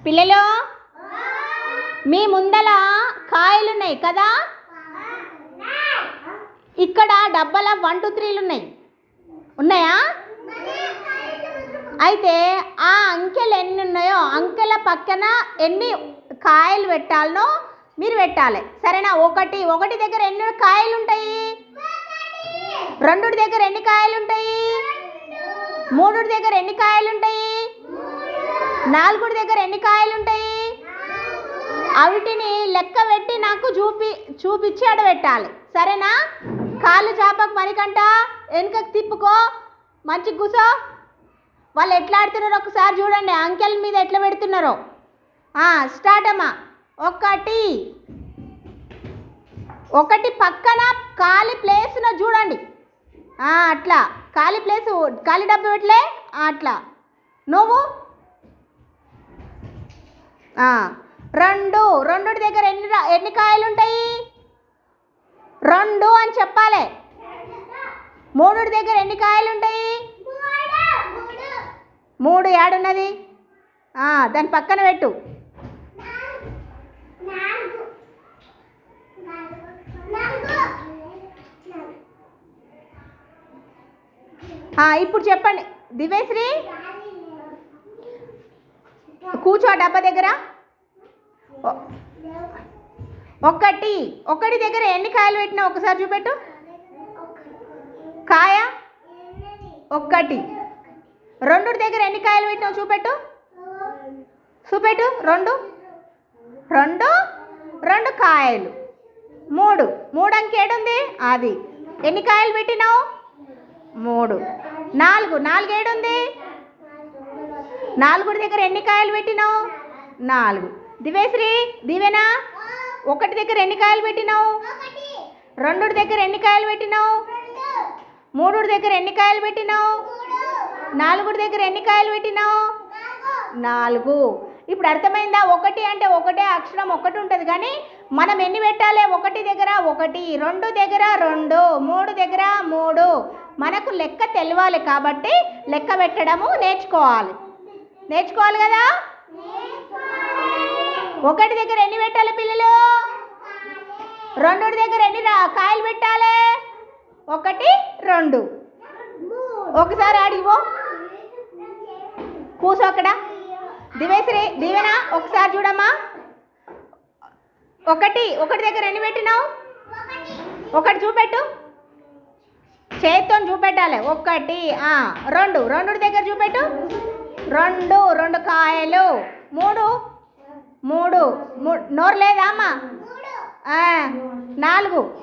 పిల్లలు మీ ముందల కాయలు ఉన్నాయి కదా? ఇక్కడ డబ్బాల వన్ టూ త్రీలు ఉన్నాయి. ఉన్నాయా? అయితే ఆ అంకెలు ఎన్ని ఉన్నాయో అంకెల పక్కన ఎన్ని కాయలు పెట్టాలనో మీరు పెట్టాలి. సరేనా? ఒకటి ఒకటి దగ్గర ఎన్ని కాయలు ఉంటాయి రెండు దగ్గర ఎన్ని కాయలు ఉంటాయి మూడు దగ్గర ఎన్ని కాయలు ఉంటాయి నాలుగుడి దగ్గర ఎన్ని కాయలు ఉంటాయి అవిటిని లెక్క పెట్టి నాకు చూపి చూపించి అడబెట్టాలి సరేనా? కాళ్ళు చాపకు పనికంట వెనుకకు తిప్పుకో. మంచి కూసో. వాళ్ళు ఎట్లా ఆడుతున్నారో ఒకసారి చూడండి. అంకెల మీద ఎట్లా పెడుతున్నారో. స్టార్ట్ అమ్మా. ఒకటి. ఒకటి పక్కన ఖాళీ ప్లేస్ను చూడండి. అట్లా. ఖాళీ ప్లేస్ ఖాళీ డబ్బు పెట్టలే. అట్లా. నువ్వు? రెండు రెండు దగ్గర ఎన్ని ఎన్ని కాయలు ఉంటాయి రెండు అని చెప్పాలి. మూడు దగ్గర ఎన్ని కాయలు ఉంటాయి మూడు ఏడున్నది. దాని పక్కన పెట్టు. ఇప్పుడు చెప్పండి. దివేశ్రీ కూర్చో డబ్బా దగ్గర. ఒకటి ఒకటి దగ్గర ఎన్ని కాయలు పెట్టినా ఒకసారి చూపెట్టు. కాయ? ఒక్కటి. రెండు దగ్గర ఎన్ని కాయలు పెట్టినావు చూపెట్టు. చూపెట్టు. రెండు. రెండు? రెండు కాయలు. మూడు. మూడు అంకేడుంది అది ఎన్ని కాయలు పెట్టినావు? మూడు. నాలుగు. నాలుగు ఏడుంది? నాలుగు దగ్గర ఎన్ని కాయలు పెట్టినావు? నాలుగు. దివేశ్రీ దివేనా? ఒకటి దగ్గర ఎన్ని కాయలు పెట్టినావు? రెండు దగ్గర ఎన్ని కాయలు పెట్టినావు? మూడు దగ్గర ఎన్ని కాయలు పెట్టినావు? నాలుగు దగ్గర ఎన్ని కాయలు పెట్టినావు? నాలుగు. ఇప్పుడు అర్థమైందా? ఒకటి అంటే ఒకటే అక్షరం ఒకటి ఉంటుంది కానీ మనం ఎన్ని పెట్టాలి? ఒకటి దగ్గర ఒకటి రెండు దగ్గర రెండు మూడు దగ్గర మూడు. మనకు లెక్క తెలియాలి కాబట్టి లెక్క పెట్టడము నేర్చుకోవాలి. నేర్చుకోవాలి కదా? ఒకటి దగ్గర ఎన్ని పెట్టాలి పిల్లలు? రెండు దగ్గర ఎన్ని కాయలు పెట్టాలి? ఒకటి రెండు. ఒకసారి ఆడివో కూసో అక్కడ. దివేశ్రీ దీవెన ఒకసారి చూడమ్మా. ఒకటి ఒకటి దగ్గర ఎన్ని పెట్టినావు? ఒకటి చూపెట్టు. చేతితో చూపెట్టాలి. ఒకటి రెండు. రెండు దగ్గర చూపెట్టు. రెండు రెండు కాయలు. మూడు మూడు. మూ- నోరు లేదా అమ్మా? నాలుగు.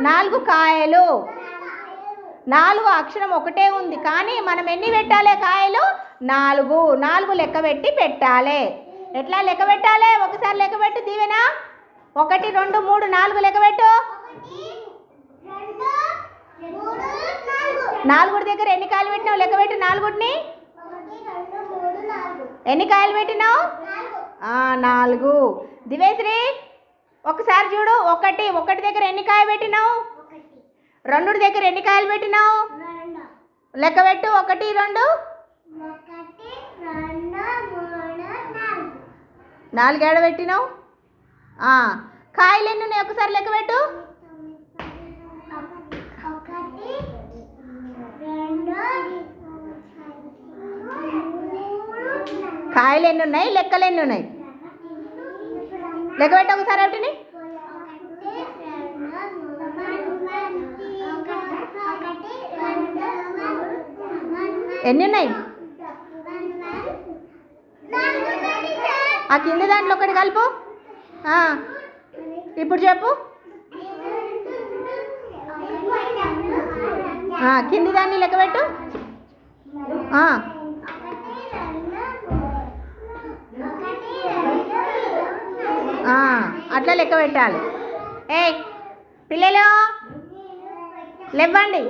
నాలుగు కాయలు. నాలుగు అక్షరం ఒకటే ఉంది కానీ మనం ఎన్ని పెట్టాలి కాయలు? నాలుగు. నాలుగు లెక్క పెట్టి పెట్టాలి. ఎట్లా లెక్క పెట్టాలి? ఒకసారి లెక్క పెట్టు దీవెనా. ఒకటి రెండు మూడు నాలుగు లెక్క పెట్టు. నాలుగుడి దగ్గర ఎన్ని కాయలు పెట్టినావు? లెక్క పెట్టు నాలుగుడిని. ఎన్ని కాయలు పెట్టినావు? నాలుగు. దివేశ్రీ ఒకసారి చూడు. ఒకటి. ఒకటి దగ్గర ఎన్ని కాయలు పెట్టినావు? రెండు దగ్గర ఎన్ని కాయలు పెట్టినావు? లెక్క పెట్టు. ఒకటి రెండు. నాలుగేడ పెట్టినావు? కాయలు ఎన్ని ఉన్నాయి ఒకసారి లెక్క పెట్టు. కాయలు ఎన్ని ఉన్నాయి లెక్కలు ఎన్ని ఉన్నాయి లెక్క పెట్టు ఒకసారి వాటిని ఎన్ని ఉన్నాయి ఆ కింది దాంట్లో ఒకటి కలుపు. ఇప్పుడు చెప్పు. కింది దాన్ని లెక్క పెట్టు ఆ, ఆ, అట్లా లెక్క పెట్టాలి. ఏ పిల్లలు లేవ్వండి